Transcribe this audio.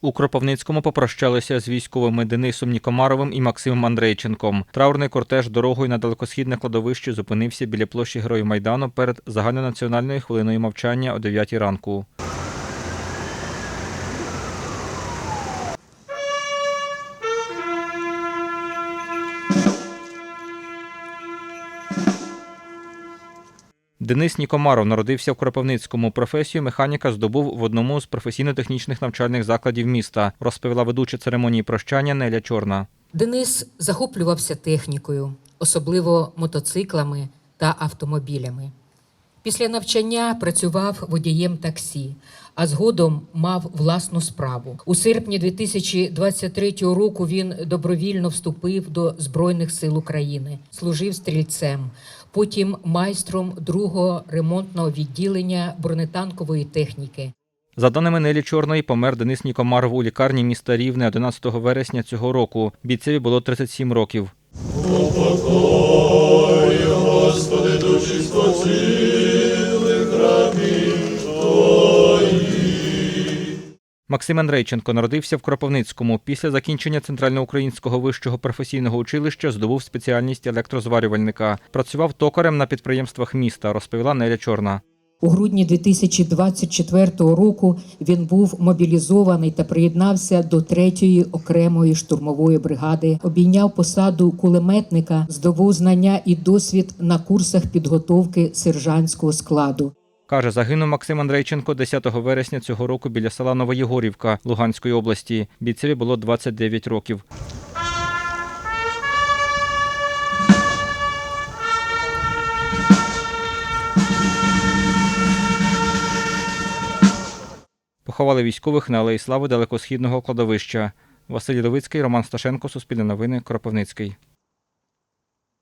У Кропивницькому попрощалися з військовими Денисом Нікомаровим і Максимом Андрейченком. Траурний кортеж дорогою на далекосхідне кладовище зупинився біля площі Героїв Майдану перед загальнонаціональною хвилиною мовчання о 9 ранку. Денис Нікомаров народився в Кропивницькому. Професію механіка здобув в одному з професійно-технічних навчальних закладів міста, розповіла ведуча церемонії прощання Неля Чорна. Денис захоплювався технікою, особливо мотоциклами та автомобілями. Після навчання працював водієм таксі, а згодом мав власну справу. У серпні 2023 року він добровільно вступив до Збройних сил України, служив стрільцем, потім майстром другого ремонтного відділення бронетанкової техніки. За даними Нелі Чорної, помер Денис Нікомаров у лікарні міста Рівне 11 вересня цього року. Бійцеві було 37 років. Максим Андрейченко народився в Кропивницькому. Після закінчення Центральноукраїнського вищого професійного училища здобув спеціальність електрозварювальника. Працював токарем на підприємствах міста, розповіла Неля Чорна. У грудні 2024 року він був мобілізований та приєднався до 3-ї окремої штурмової бригади. Обійняв посаду кулеметника, здобув знання і досвід на курсах підготовки сержантського складу. Каже, загинув Максим Андрейченко 10 вересня цього року біля села Новоєгорівка Луганської області. Бійцеві було 29 років. Поховали військових на Алеї Слави далекосхідного кладовища. Василь Левицький, Роман Сташенко, Суспільне новини, Кропивницький.